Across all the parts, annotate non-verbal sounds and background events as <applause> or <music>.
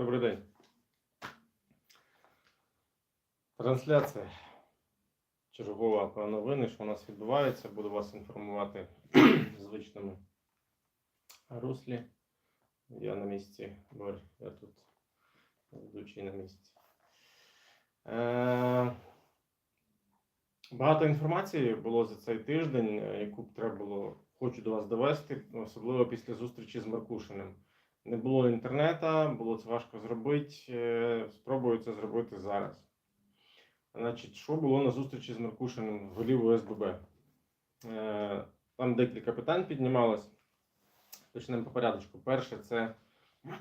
Добрий день. Трансляція чергова про новини, що у нас відбувається. Буду вас інформувати в звичному руслі. Я на місці, Борь, я тут ведучий на місці. Е, Багато інформації було за цей тиждень, е, яку б треба було, хочу до вас довести, особливо після зустрічі з Маркушиним. Не було інтернету, було це важко зробити. е, Спробую це зробити зараз. Значить, що було на зустрічі з Меркушиним в голів ОСББ? Е, Там декілька питань піднімалось. Почнемо по порядочку. Перше, це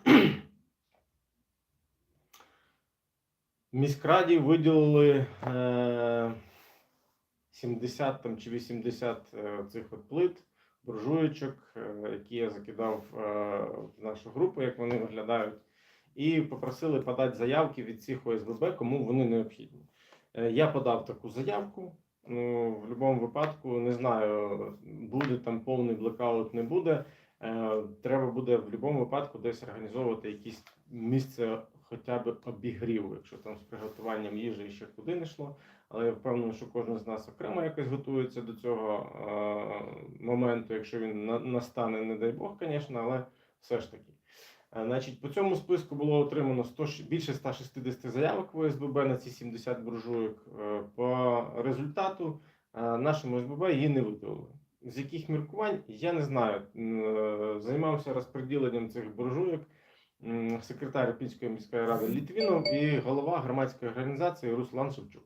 <clears throat> міськраді виділили е, 70 там, чи 80 е, цих от плит буржуєчок, е, які я закидав е, в нашу групу, як вони виглядають, і попросили подати заявки від всіх ОСББ, кому вони необхідні. Е, Я подав таку заявку. Ну, в будь-якому випадку не знаю, буде там повний блекаут, не буде. Треба буде в будь-якому випадку десь організовувати якісь місце хоча б обігріву, якщо там з приготуванням їжі ще куди не йшло. Але я впевнений, що кожен з нас окремо якось готується до цього е, моменту, якщо він на- настане, не дай Бог, звісно, але все ж таки. Е, Значить, по цьому списку було отримано 100, щ- більше 160 заявок в ОСББ на ці 70 буржуйок. Е, По результату е, нашому ОСББ її не видалили. З яких міркувань я не знаю. Е, Займався розподіленням цих буржуйок секретар Пінської міської ради Літвінов і голова громадської організації Руслан Шевчук.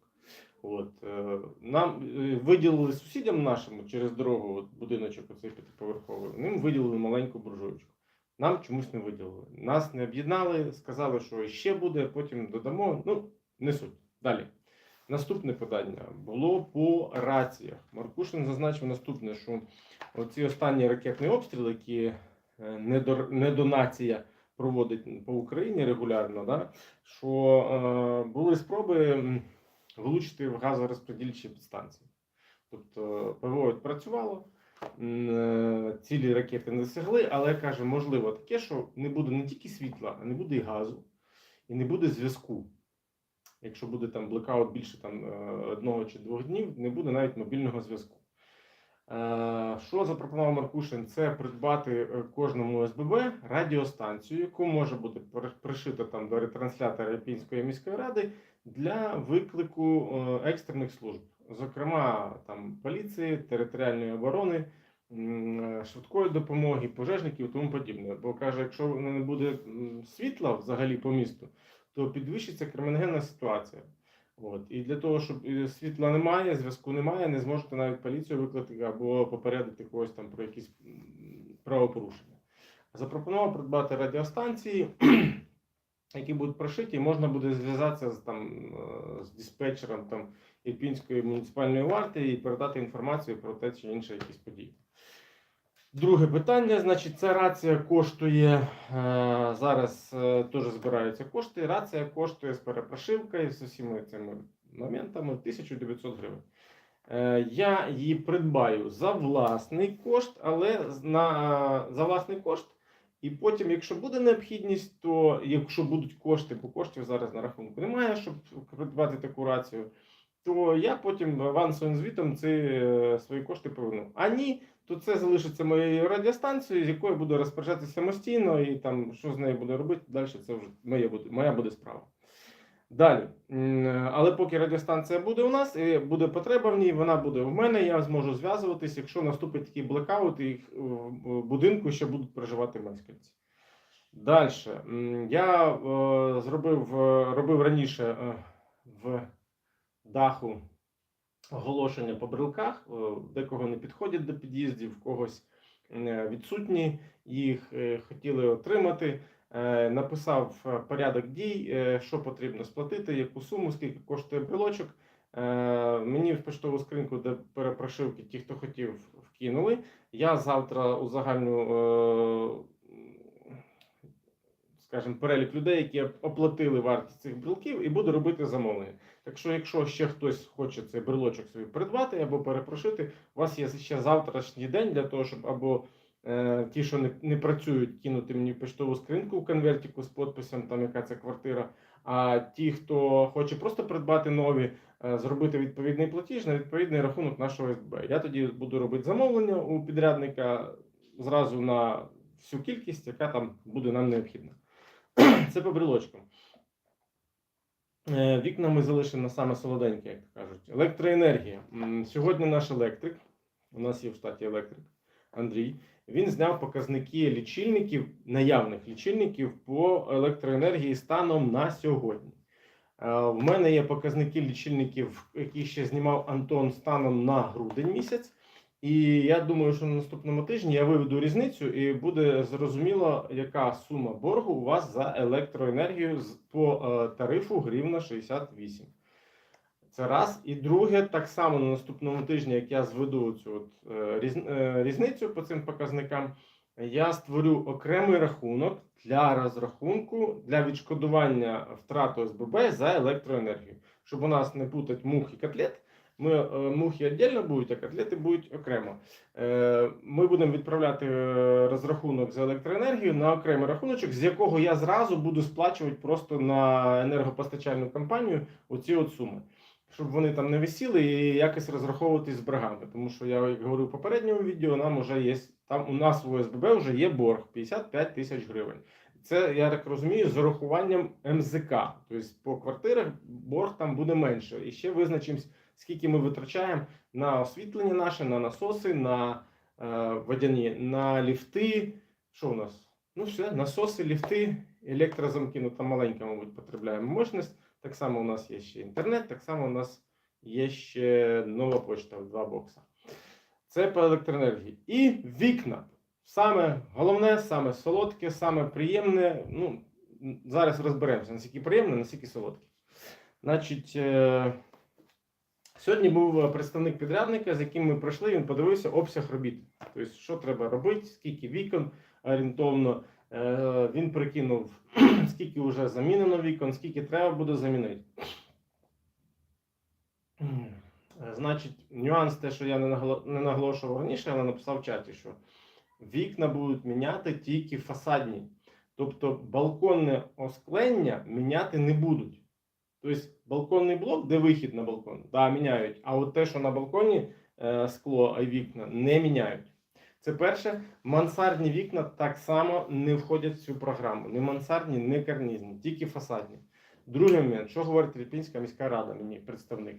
От, е, нам е, виділили сусідям нашим через дорогу, от, будиночок оцей п'ятиповерховий, ним виділили маленьку буржуйку. Нам чомусь не виділили. Нас не об'єднали, сказали, що ще буде, потім додамо. Ну, не суть. Далі. Наступне питання було по раціях. Маркушин зазначив наступне, що оці останні ракетні обстріли, які е, недо- недонація проводить по Україні регулярно, да, що е, були спроби влучити в газорозподільчі підстанції. Тобто ПВО відпрацювало, е, цілі ракети не досягли, але каже, можливо таке, що не буде не тільки світла, а не буде і газу, і не буде зв'язку. Якщо буде там блекаут більше там, е, одного чи двох днів, не буде навіть мобільного зв'язку. Е, Що запропонував Маркушин? Це придбати кожному ОСББ радіостанцію, яку може бути пришита там до ретранслятора Ірпінської міської ради для виклику е, екстрених служб, зокрема там поліції, територіальної оборони, е, швидкої допомоги, пожежників і тому подібне. Бо каже, якщо не буде світла взагалі по місту, то підвищиться криміногенна ситуація. От. І для того, щоб е, світла немає, зв'язку немає, не зможете навіть поліцію викликати або попередити когось там про якісь правопорушення. Запропонував придбати радіостанції, які будуть прошиті, і можна буде зв'язатися з, там, е, з диспетчером там, Ірпінської муніципальної варти і передати інформацію про те чи інше якісь події. Друге питання, значить, ця рація коштує е, зараз е, теж збираються кошти. Рація коштує з перепрошивкою з усіма цими моментами 1900 гривень. Я її придбаю за власний кошт, але на, за власний кошт. І потім, якщо буде необхідність, то якщо будуть кошти, бо коштів зараз на рахунку немає, щоб придбати таку рацію, то я потім авансовим звітом ці е, свої кошти поверну. А ні, то це залишиться моєю радіостанцією, з якою буду розпоряджатися самостійно, і там що з нею буду робити, далі це вже моя буде, моя буде справа. Далі. Але поки радіостанція буде у нас, і буде потреба в ній, вона буде в мене, я зможу зв'язуватись, якщо наступить такий блекаут і в будинку ще будуть проживати мешканці. Далі. Я е, зробив, е, робив раніше е, в даху оголошення по брелках, е, декого не підходять до під'їздів, в когось е, відсутні, їх е, хотіли отримати. Е, Написав е, порядок дій, е, що потрібно сплатити, яку суму, скільки коштує брелочок. Мені в поштову скриньку, де перепрошивки, ті, хто хотів, вкинули. Я завтра узагальню, е, скажімо, перелік людей, які оплатили вартість цих брелків, і буду робити замовлення. Так що, якщо ще хтось хоче цей брелочок собі придбати або перепрошити, у вас є ще завтрашній день для того, щоб або Ті, що не, не працюють, кинути мені поштову скриньку в конвертику з підписом, там яка це квартира. А ті, хто хоче просто придбати нові, е, зробити відповідний платіж на відповідний рахунок нашого СБ. Я тоді буду робити замовлення у підрядника зразу на всю кількість, яка там буде нам необхідна. <clears throat> Це по брілочкам. Е, Вікна ми залишимо на саме солоденьке, як кажуть. Електроенергія. Сьогодні наш електрик, у нас є в штаті електрик Андрій. Він зняв показники лічильників, наявних лічильників по електроенергії станом на сьогодні. Е, В мене є показники лічильників, які ще знімав Антон станом на грудень місяць. І я думаю, що на наступному тижні я виведу різницю, і буде зрозуміло, яка сума боргу у вас за електроенергію по е, тарифу гривна 68. Це раз. І друге, так само на наступному тижні, як я зведу цю от, е, е, різницю по цим показникам, я створю окремий рахунок для розрахунку для відшкодування втрат ОСББ за електроенергію, щоб у нас не путать мух і котлет. Ми е, мухи віддільно будуть, а котлети будуть окремо. Е, Ми будемо відправляти розрахунок за електроенергію на окремий рахуночок, з якого я зразу буду сплачувати просто на енергопостачальну компанію оці от суми. Щоб вони там не висіли і якось розраховуватись з боргами. Тому що я говорив в попередньому відео, нам вже є там у нас в ОСББ вже є борг 55 тисяч гривень. Це я так розумію з урахуванням МЗК. Тобто по квартирах борг там буде менше. І ще визначимось, скільки ми витрачаємо на освітлення наше, на насоси, на е, водяні, на ліфти. Що у нас? Ну, все, насоси, ліфти, електрозамки, ну там маленька, мабуть, потребляємо мощність. Так само у нас є ще інтернет, так само у нас є ще нова почта в два бокса. Це по електроенергії. І вікна. Саме головне, саме солодке, саме приємне. Ну, зараз розберемося, наскільки приємне, наскільки солодке. Значить, е, сьогодні був представник підрядника, з яким ми пройшли, він подивився обсяг робіт. Тобто, що треба робити, скільки вікон орієнтовно. Е, Він прикинув, <clears throat> скільки вже замінено вікон, скільки треба буде замінити. Е, Значить, нюанс те, що я не наголошував раніше, але написав в чаті, що вікна будуть міняти тільки фасадні. Тобто балконне осклення міняти не будуть. Тобто балконний блок, де вихід на балкон, да, міняють. А от те, що на балконі е, скло, а вікна не міняють. Це перше. Мансардні вікна так само не входять в цю програму. Не мансардні, не карнізні, тільки фасадні. Другий момент, що говорить Ріпінська міська рада, мені представник,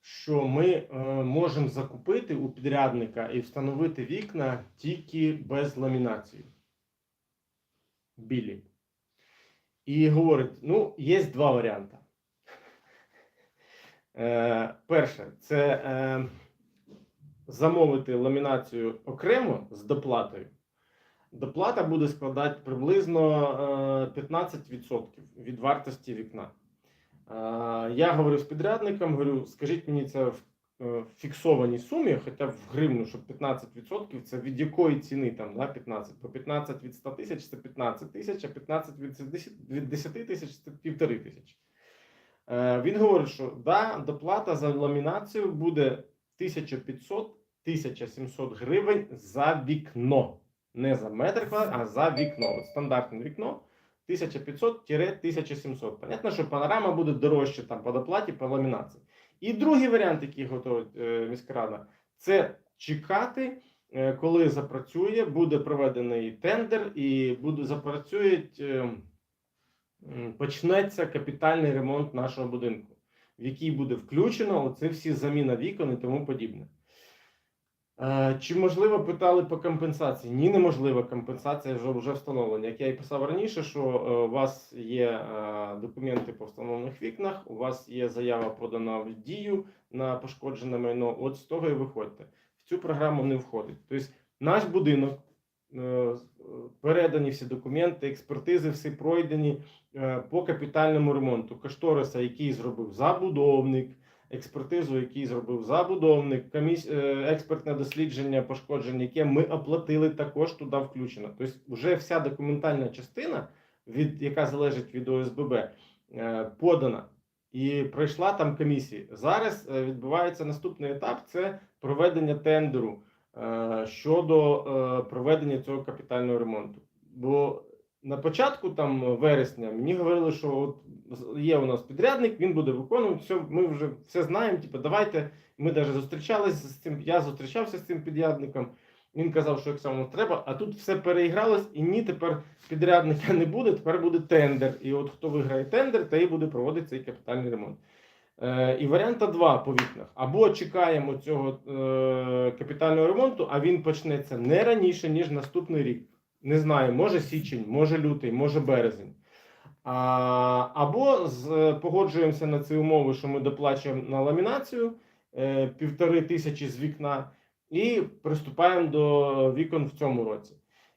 що ми е, можемо закупити у підрядника і встановити вікна тільки без ламінації. Білі. І говорить: ну, є два варіанти. Е, перше, це е, замовити ламінацію окремо з доплатою. Доплата буде складати приблизно е, 15% від вартості вікна. Е, Я говорю з підрядником, говорю, скажіть мені це в е, фіксованій сумі, хоча б в гривню, щоб 15% це від якої ціни там, да, 15? Бо 15 від 100 тисяч це 15 тисяч, а 15 від 10 від 10 тисяч це півтори тисячі. Е, Він говорить, що да, доплата за ламінацію буде 1500-1700 гривень за вікно. Не за метр квадратний, а за вікно. От стандартне вікно 1500-1700. Понятно, що панорама буде дорожче там по доплаті, по ламінації. І другий варіант, який готує е, міська рада, це чекати, е, коли запрацює, буде проведений тендер і буде запрацюють. Е, почнеться капітальний ремонт нашого будинку, в який буде включено оце всі заміна вікон і тому подібне. Е, Чи можливо питали по компенсації? Ні, неможлива компенсація вже, вже встановлена. Як я і писав раніше, що е, у вас є е, документи по встановлених вікнах, у вас є заява подана в дію на пошкоджене майно. От з того і виходьте. В цю програму не входить. Тобто наш будинок передані всі документи, експертизи всі пройдені е, по капітальному ремонту. Кошториса, який зробив забудовник, експертизу, який зробив забудовник, е, експертне дослідження пошкоджень, яке ми оплатили, також туди включено. Тобто, вже вся документальна частина, від, яка залежить від ОСББ, е, подана. І пройшла там комісії. Зараз е, відбувається наступний етап: це проведення тендеру е, щодо е, проведення цього капітального ремонту. Бо на початку там вересня мені говорили, що от є у нас підрядник, він буде виконувати все. Ми вже все знаємо. Типу, давайте. Ми навіть зустрічалися з цим. Я зустрічався з цим підрядником. Він казав, що як саме треба, а тут все переігралось, і ні, тепер підрядника не буде. Тепер буде тендер. І от хто виграє тендер, той і буде проводити цей капітальний ремонт. Е, і варіанта два по вікнах. Або чекаємо цього е, капітального ремонту, а він почнеться не раніше, ніж наступний рік. Не знаю, може січень, може лютий, може березень. А, або з, погоджуємося на ці умови, що ми доплачуємо на ламінацію е, півтори тисячі з вікна, і приступаємо до вікон в цьому році.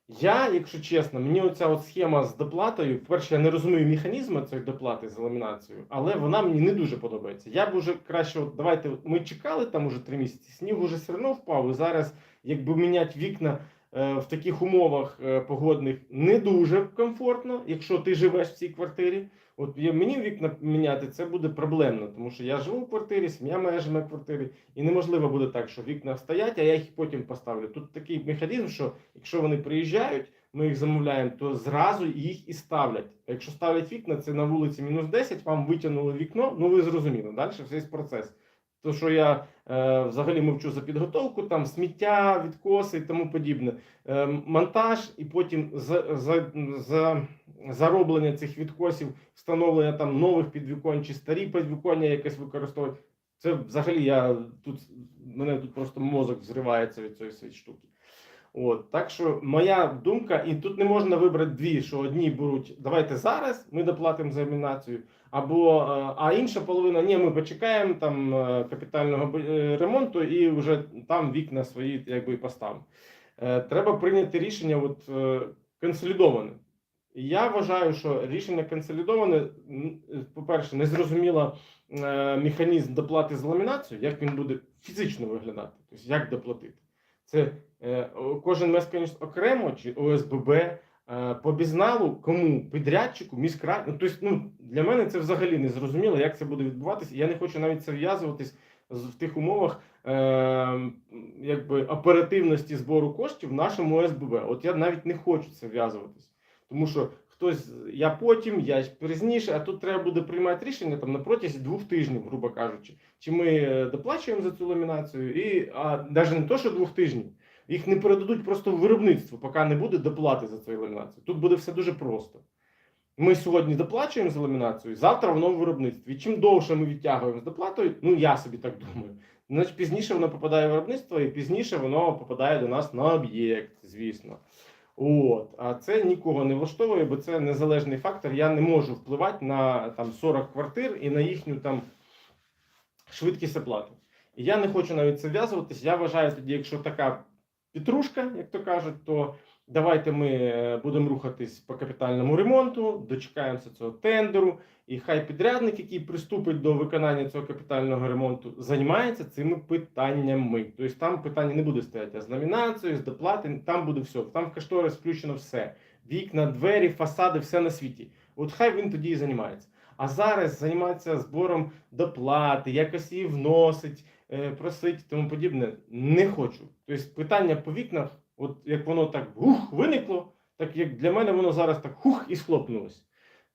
Я, якщо чесно, мені оця от схема з доплатою, по-перше, я не розумію механізму цієї доплати за ламінацією, але вона мені не дуже подобається. Я б уже краще, от давайте ми чекали там уже три місяці, сніг уже все одно впав, і зараз, якби міняти вікна е, в таких умовах е, погодних, не дуже комфортно, якщо ти живеш в цій квартирі. От мені вікна міняти це буде проблемно, тому що я живу в квартирі, сім'я в квартирі, і неможливо буде так, що вікна стоять, а я їх потім поставлю. Тут такий механізм, що якщо вони приїжджають, ми їх замовляємо, то зразу їх і ставлять. А якщо ставлять вікна, це на вулиці мінус 10, вам витягнули вікно, ну ви зрозуміли, далі весь процес. То, що я е, взагалі мовчу за підготовку, там сміття, відкоси і тому подібне, е, монтаж, і потім за, за, за зароблення цих відкосів, встановлення там нових підвіконь чи старі підвіконня якесь використовувати. Це взагалі я тут мене тут просто мозок зривається від цієї всієї штуки. От так що моя думка, і тут не можна вибрати дві, що одні беруть давайте зараз, ми доплатимо за ілюмінацію, або е, а інша половина ні, ми почекаємо там е, капітального е, ремонту і вже там вікна свої якби поставимо. Треба прийняти рішення от, консолідоване. Я вважаю, що рішення консолідоване, по-перше, не зрозуміло механізм доплати за ламінацію, як він буде фізично виглядати, тобто як доплатити. Це кожен мешканець окремо чи ОСББ по безналу, кому підрядчику, міськраді. Ну, тобто, ну, для мене це взагалі не зрозуміло, як це буде відбуватися. Я не хочу навіть це в'язуватись в тих умовах е, якби оперативності збору коштів в нашому ОСББ. От я навіть не хочу це в'язуватись. Тому що хтось я потім, я пізніше, а тут треба буде приймати рішення там на протязі двох тижнів, грубо кажучи. Чи ми е, доплачуємо за цю ламінацію, і а навіть не то, що двох тижнів, їх не передадуть просто в виробництво, поки не буде доплати за цю ламінацію. Тут буде все дуже просто. Ми сьогодні доплачуємо за ламінацію, завтра воно в виробництві. І чим довше ми відтягуємо з доплатою, ну я собі так думаю. Значить, пізніше воно попадає в виробництво, і пізніше воно попадає до нас на об'єкт, звісно. От, а це нікого не влаштовує, бо це незалежний фактор. Я не можу впливати на там 40 квартир і на їхню там швидкість оплати. І я не хочу навіть це в'язуватись. Я вважаю тоді, якщо така петрушка, як то кажуть, то давайте ми е, будемо рухатись по капітальному ремонту, дочекаємося цього тендеру, і хай підрядник, який приступить до виконання цього капітального ремонту, займається цими питаннями. Тобто там питання не буде стояти а з номінацією, з доплати, там буде все. Там в кошторис включено все. Вікна, двері, фасади, все на світі. От хай він тоді і займається. А зараз займатися збором доплати, якось її вносить, просить і тому подібне. Не хочу. Тобто питання по вікнах, от як воно так ух, виникло, так як для мене воно зараз так хух і схлопнулось.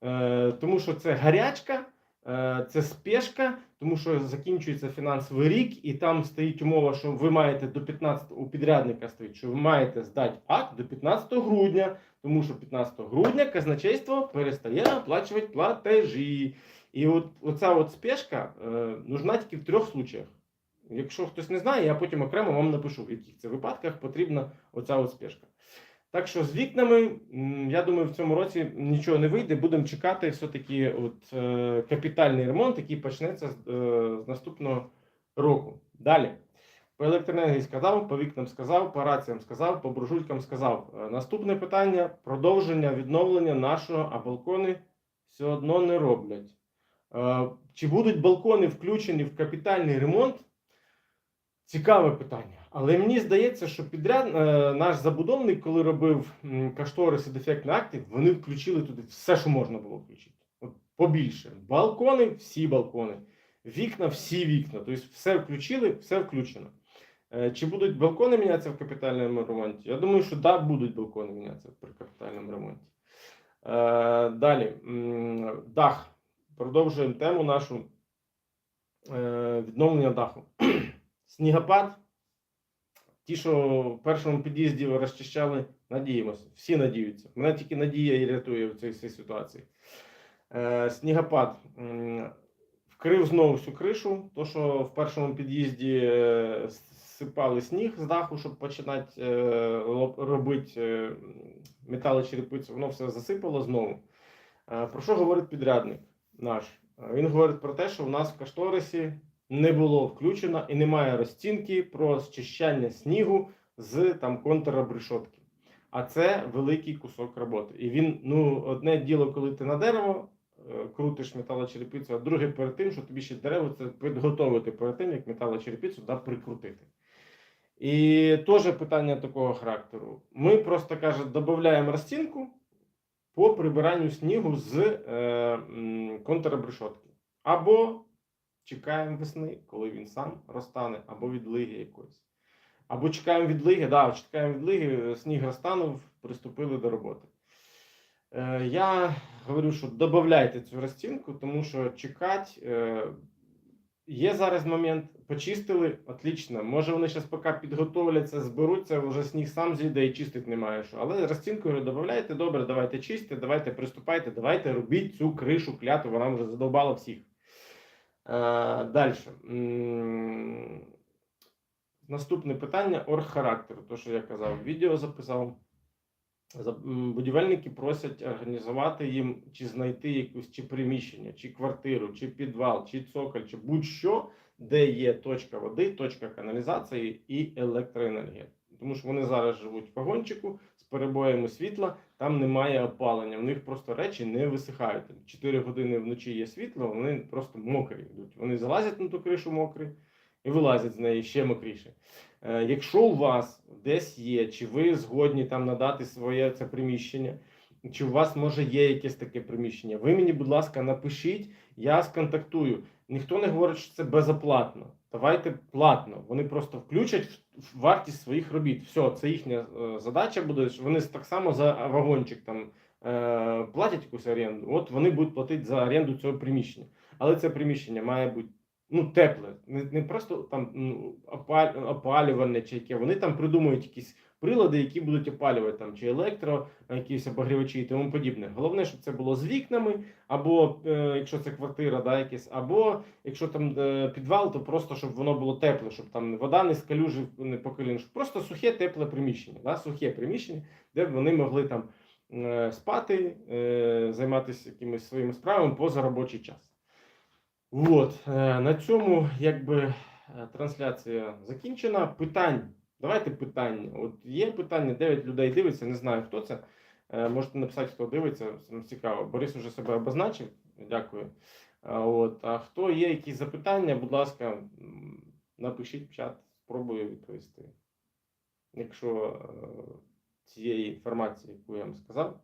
Е, тому що це гарячка, е, це спешка, тому що закінчується фінансовий рік, і там стоїть умова, що ви маєте до 15 у підрядника стоїть, що ви маєте здати акт до 15 грудня, тому що 15 грудня казначейство перестає оплачувати платежі. І от оця от спешка е, нужна тільки в трьох случаях. Якщо хтось не знає, я потім окремо вам напишу, в яких це випадках потрібна оця от спешка. Так що з вікнами, я думаю, в цьому році нічого не вийде. Будемо чекати все-таки от, е, капітальний ремонт, який почнеться з, е, з наступного року. Далі. По електроенергії сказав, по вікнам сказав, по раціям сказав, по буржуйкам сказав. Е, Наступне питання: продовження відновлення нашого, а балкони все одно не роблять. Е, Чи будуть балкони включені в капітальний ремонт? Цікаве питання. Але мені здається, що підряд е, наш забудовник, коли робив м, кошториси дефектні акти, вони включили туди все, що можна було включити. От побільше. Балкони, всі балкони, вікна, всі вікна. Тобто все включили, все включено. Е, Чи будуть балкони мінятися в капітальному ремонті? Я думаю, що да, будуть балкони мінятися при капітальному ремонті. Е, Далі, дах. Продовжуємо тему нашу відновлення даху. Снігопад. Ті, що в першому під'їзді розчищали, надіємося. Всі надіються. Мене тільки надія і рятує в цій ситуації. Е, снігопад. Вкрив знову всю кришу. То, що в першому під'їзді е, сипали сніг з даху, щоб починати е, робити е, металочерепицю, воно все засипало знову. Про що говорить підрядник наш? Він говорить про те, що в нас в кошторисі не було включено і немає розцінки про зчищання снігу з там контрабрешотки. А це великий кусок роботи. І він, ну, одне діло, коли ти на дерево е, крутиш металочерепицю, а друге перед тим, що тобі ще дерево це підготовити перед тим, як металочерепицю да, прикрутити. І теж питання такого характеру. Ми просто каже, додаємо розцінку по прибиранню снігу з е, контрабрешотки. Або чекаємо весни, коли він сам розтане, або від лиги якоїсь. Або чекаємо від лиги, да, чекаємо від лиги, сніг розтанув, приступили до роботи. Е, я говорю, що додавайте цю розцінку, тому що чекати. Е, Є зараз момент, почистили, отлично. Може вони зараз поки підготовляться, зберуться, вже сніг сам зійде і чистити немає що. Але розцінкою додавайте, добре, давайте чистити, давайте приступайте, давайте робіть цю кришу кляту, вона вже задовбала всіх. Е, Далі. Наступне питання оргхарактеру. То, що я казав, відео записав. Будівельники просять організувати їм чи знайти якусь чи приміщення, чи квартиру, чи підвал, чи цоколь, чи будь-що, де є точка води, точка каналізації і електроенергія. Тому що вони зараз живуть в вагончику з перебоями світла, там немає опалення. В них просто речі не висихають. 4 години вночі є світло, вони просто мокрі йдуть. Вони залазять на ту кришу мокрі і вилазять з неї ще мокріше. Е, Якщо у вас десь є, чи ви згодні там надати своє це приміщення, чи у вас може є якесь таке приміщення, ви мені, будь ласка, напишіть, я сконтактую. Ніхто не говорить, що це безоплатно. Давайте платно. Вони просто включать в- вартість своїх робіт. Все, це їхня е, задача буде. Вони так само за вагончик там е, платять якусь оренду. От вони будуть платити за оренду цього приміщення. Але це приміщення має бути ну, тепле, не, не просто там ну, опалювальне чи яке. Вони там придумують якісь прилади, які будуть опалювати там чи електро, якісь обогрівачі і тому подібне. Головне, щоб це було з вікнами, або е, якщо це квартира, да, якась, або якщо там е, підвал, то просто щоб воно було тепле, щоб там вода не скалюжив, не поколін, щоб просто сухе, тепле приміщення, да, сухе приміщення, де б вони могли там е, спати, займатися якимись своїми справами поза робочий час. Вот, е, на цьому якби трансляція закінчена. Питань. Давайте питання. От є питання, 9 людей дивиться, не знаю хто це. Е, Можете написати, хто дивиться, це цікаво. Борис вже себе обозначив. Дякую. А, От, а хто є якісь запитання, будь ласка, напишіть в чат, спробую відповісти. Якщо е, цієї інформації, яку я вам сказав,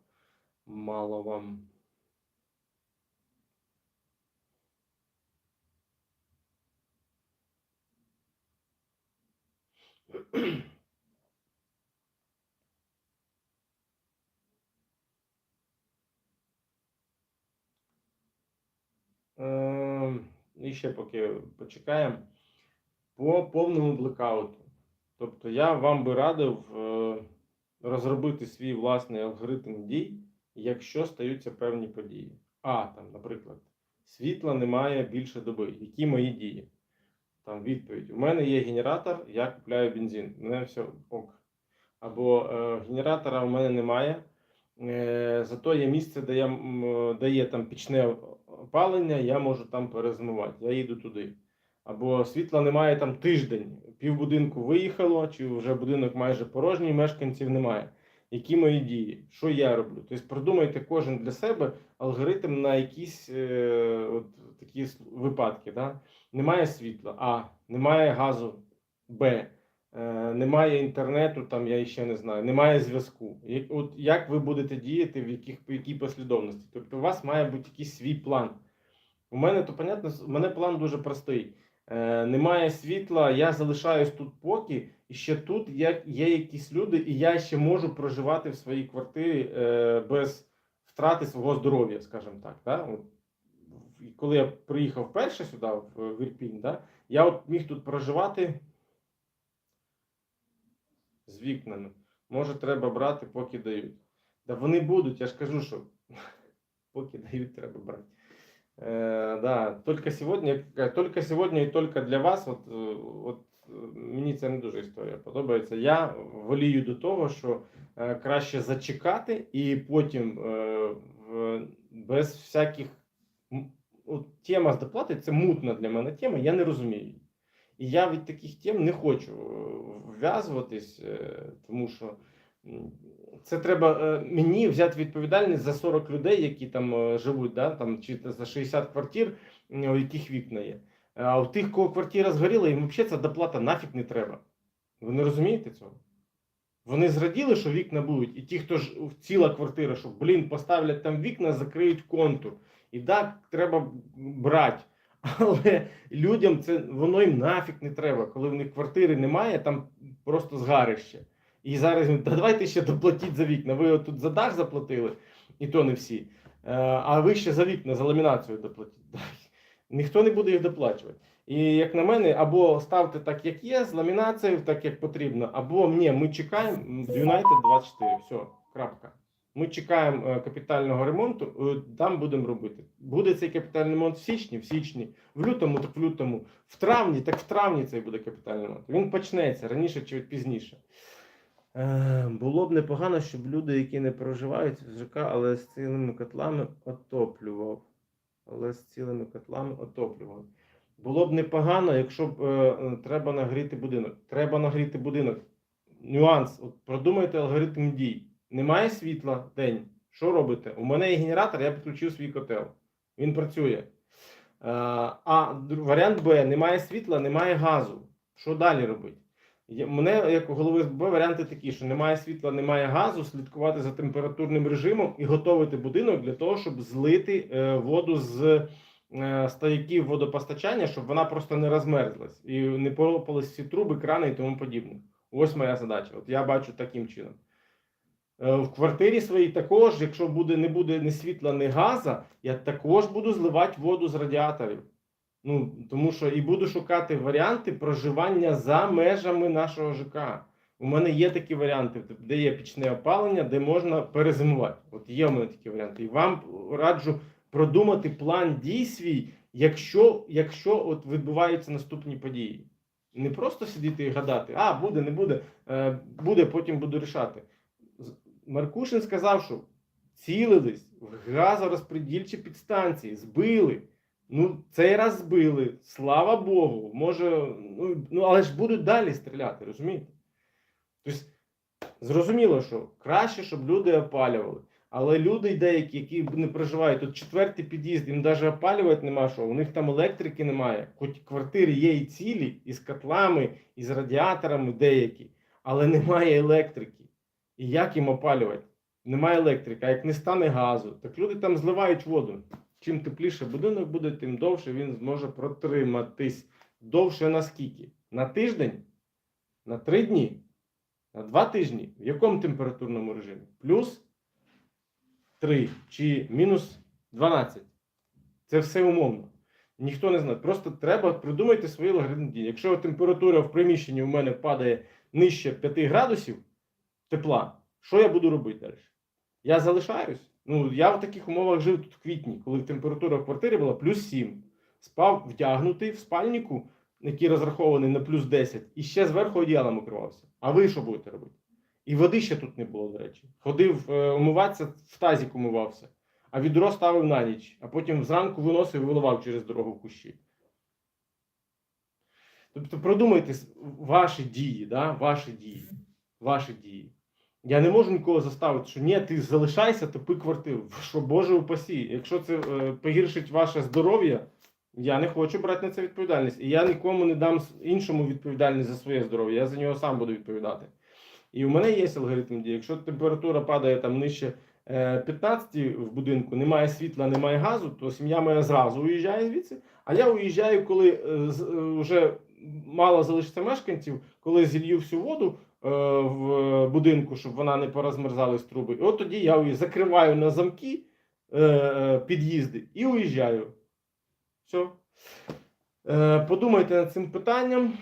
мало вам. І ще поки почекаємо. По повному блекауту. Тобто я вам би радив е, розробити свій власний алгоритм дій, якщо стаються певні події. А, там, наприклад, світла немає більше доби. Які мої дії? Там відповідь: у мене є генератор, я купляю бензин. Мене все ок. Або е, генератора у мене немає. Е, зато є місце, де, я, де є там пічне опалення, я можу там перезимувати. Я їду туди. Або світла немає там тиждень, півбудинку виїхало, чи вже будинок майже порожній, мешканців немає. Які мої дії? Що я роблю? Тобто продумайте кожен для себе алгоритм на якісь е, от такі випадки. Да? Немає світла, А, немає газу, Б, е, немає інтернету, там я ще не знаю, немає зв'язку. От як ви будете діяти, в яких в якій послідовності? Тобто, у вас має бути якийсь свій план. У мене то понятно, у мене план дуже простий. Е, немає світла, я залишаюсь тут поки, і ще тут є, є якісь люди, і я ще можу проживати в своїй квартирі е, без втрати свого здоров'я, скажімо так. Да? Коли я приїхав вперше сюди, в, Ірпінь, да? я от міг тут проживати з вікнами. Може, треба брати, поки дають. Да вони будуть, я ж кажу, що <laughs> поки дають, треба брати. Э, да, только сьогодні, только сьогодні і тільки для вас, от, е, от е, мені це не дуже історія подобається. Я волію до того, що е, краще зачекати і потім е, без всяких. От, тема з доплати це мутна для мене тема, я не розумію. І я від таких тем не хочу е, вв'язуватись, е, тому що це треба е, мені взяти відповідальність за 40 людей, які там живуть, да, там, чи за 60 квартир, у яких вікна є. А у тих, кого квартира згоріла, їм взагалі ця доплата нафіг не треба. Ви не розумієте цього? Вони зраділи, що вікна будуть, і ті, хто ж ціла квартира, що блін, поставлять там вікна, закриють контур. І так, треба брати. Але людям це воно їм нафіг не треба. Коли в них квартири немає, там просто згарище. І зараз та давайте ще доплатіть за вікна. Ви тут за дах заплатили, і то не всі. Е, А ви ще за вікна, за ламінацію доплатіть. <laughs> Ніхто не буде їх доплачувати. І як на мене, або ставте так, як є, з ламінацією, так як потрібно, або ні, ми чекаємо United 24. Все, крапка. Ми чекаємо е, капітального ремонту, е, там будемо робити. Буде цей капітальний ремонт в січні, в січні, в лютому, так в лютому, в травні, так в травні цей буде капітальний ремонт. Він почнеться раніше чи пізніше. Е, Було б непогано, щоб люди, які не проживають в ЖК, але з цілими котлами отоплював. Але з цілими котлами отоплював. Було б непогано, якщо б е, треба нагріти будинок. Треба нагріти будинок. Нюанс. От продумайте алгоритм дій. Немає світла день. Що робите? У мене є генератор, я підключив свій котел. Він працює. Е, А варіант Б: немає світла, немає газу. Що далі робити? Мене, як у голови СБ, варіанти такі, що немає світла, немає газу, слідкувати за температурним режимом і готувати будинок для того, щоб злити е, воду з е, стояків водопостачання, щоб вона просто не розмерзлась і не полопались всі труби, крани і тому подібне. Ось моя задача. От я бачу таким чином. Е, В квартирі своїй також, якщо буде, не буде ні світла, ні газа, я також буду зливати воду з радіаторів. Ну, тому що і буду шукати варіанти проживання за межами нашого ЖК. У мене є такі варіанти, де є пічне опалення, де можна перезимувати. От є у мене такі варіанти. І вам раджу продумати план дій свій, якщо, якщо от відбуваються наступні події. Не просто сидіти і гадати, а буде, не буде, е, буде, потім буду рішати. Маркушин сказав, що цілились в газорозпредільчі підстанції, збили. Ну, цей раз збили, слава Богу. Може, ну, ну але ж будуть далі стріляти, розумієте? Тобто, зрозуміло, що краще, щоб люди опалювали. Але люди деякі, які не проживають, тут четвертий під'їзд, їм навіть опалювати нема що, у них там електрики немає. Хоч квартири є і цілі, і з котлами, і з радіаторами деякі, але немає електрики. І як їм опалювати? Немає електрики, а як не стане газу, так люди там зливають воду. Чим тепліше будинок буде, тим довше він зможе протриматись. Довше на скільки? На тиждень? На три дні? На два тижні? В якому температурному режимі? Плюс 3 чи мінус 12. Це все умовно. Ніхто не знає. Просто треба придумати свої дій. Якщо температура в приміщенні у мене падає нижче 5 градусів тепла, що я буду робити далі? Я залишаюсь. Ну, я в таких умовах жив тут в квітні, коли температура в квартирі була плюс 7. Спав вдягнутий в спальнику, який розрахований на плюс 10, і ще зверху одіялом укривався. А ви що будете робити? І води ще тут не було, до речі. Ходив е, умиватися, в тазік умивався, а відро ставив на ніч, а потім зранку виносив і виливав через дорогу в кущі. Тобто продумайте ваші дії, да? ваші дії. Ваші дії. Я не можу нікого заставити, що ні, ти залишайся, топи квартиру. Що Боже упасі. Якщо це е, погіршить ваше здоров'я, я не хочу брати на це відповідальність. І я нікому не дам іншому відповідальність за своє здоров'я. Я за нього сам буду відповідати. І у мене є алгоритм дії. Якщо температура падає там нижче е, 15 в будинку, немає світла, немає газу, то сім'я моя зразу уїжджає звідси. А я уїжджаю, коли е, е, вже мало залишиться мешканців, коли зілью всю воду е, в будинку, щоб вона не порозмерзались труби. І от тоді я уї- закриваю на замки е, е, під'їзди і уїжджаю. Все. Е, Подумайте над цим питанням,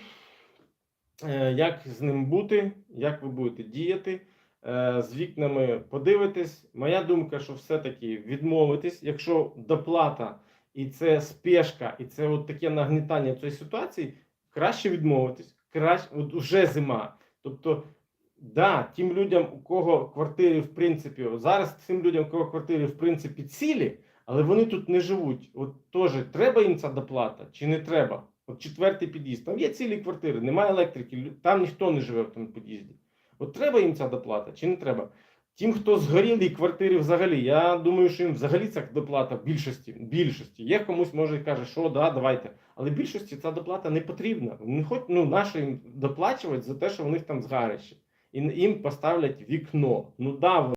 е, як з ним бути, як ви будете діяти. Е, З вікнами подивитись. Моя думка, що все-таки відмовитись, якщо доплата і це спешка, і це от таке нагнітання цієї ситуації, краще відмовитись. Краще, от уже зима. Тобто, да, тим людям, у кого квартири, в принципі, зараз тим людям, у кого квартири, в принципі, цілі, але вони тут не живуть. От теж треба їм ця доплата чи не треба? От четвертий під'їзд. Там є цілі квартири, немає електрики, там ніхто не живе в тому під'їзді. От треба їм ця доплата чи не треба? Тим, хто згорілі квартири взагалі, я думаю, що їм взагалі ця доплата більшості. більшості. Є комусь може каже, що да, давайте. Але більшості ця доплата не потрібна. Не хоч ну нащо їм доплачувати за те, що у них там згарище. І їм поставлять вікно. Ну да,